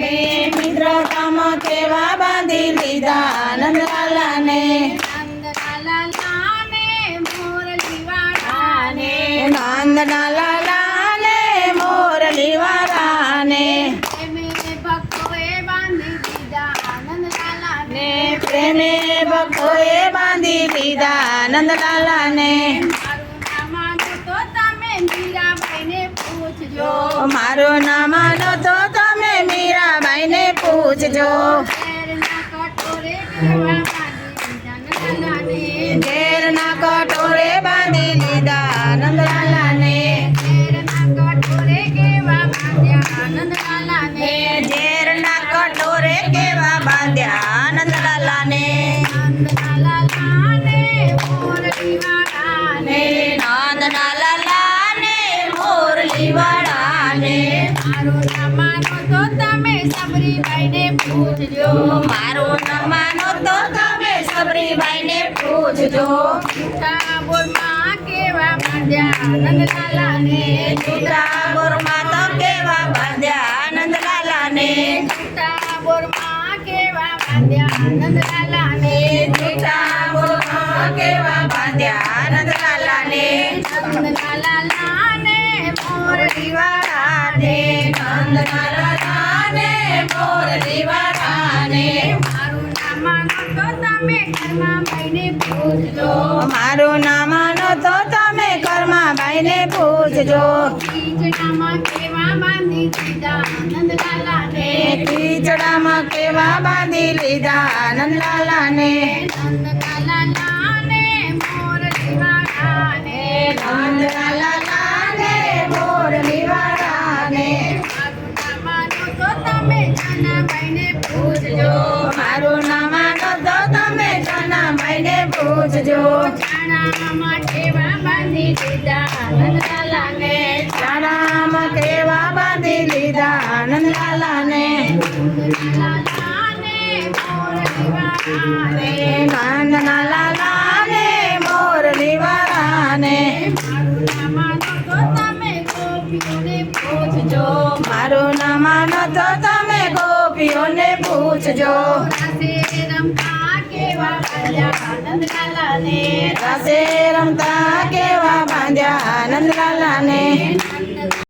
મે મિત્ર કામ કેવા બાંધી લીદા આનંદલાલાને આનંદલાલાને મોરલી વાનાને આનંદલાલાને મોરલી વાનાને મે ભક્વો એ બાંધી લીદા આનંદલાલાને પ્રેમે ભક્વો એ બાંધી લીદા આનંદલાલાને મારું નામ નું તો તમે મીરાબાઈને પૂછજો મારું નામ ન તો પૂછજો ઘેરના કટોરે બાંધી લીધા નંદલાલાને ઘેરના કટોરે કેવા બાંધ્યા આનંદલાલાને નાંદના લાલાને મોરલીવા મેારો રામાનો તો તમે સભરી બાઈને પૂજજો મારો નમાનો તો તમે સભરી બાઈને પૂજજો છટા બુર્મા કેવા બાંધ્યા આનંદલાલાને છટા બુર્મા તો કેવા બાંધ્યા આનંદલાલાને છટા બુર્મા કેવા બાંધ્યા આનંદલાલાને છટા બુર્મા કેવા બાંધ્યા આનંદલાલાને આનંદલાલાને મારું નામ તો તમે ઘરમાં ભાઈને પૂછજો પૂછજો ખીચડામાં કેવા બાંધી દીધા નંદલાલાને ખીચડામાં કેવા બાંધી લીધા નંદલાલાને પૂજજો ચાણામાં કેવા બાંધી લીધા નંદલાલાને ચાણામાં કેવા બાંધી લીધા નંદલાલાને નંદલાલાને મોરલી વાળાને મારું ના માનો તો તમે પૂછજો રાસે રમતા કેવા બાંધ્યા આનંદલાલાને રાસે રમતા કેવા બાંધ્યા આનંદલાલાને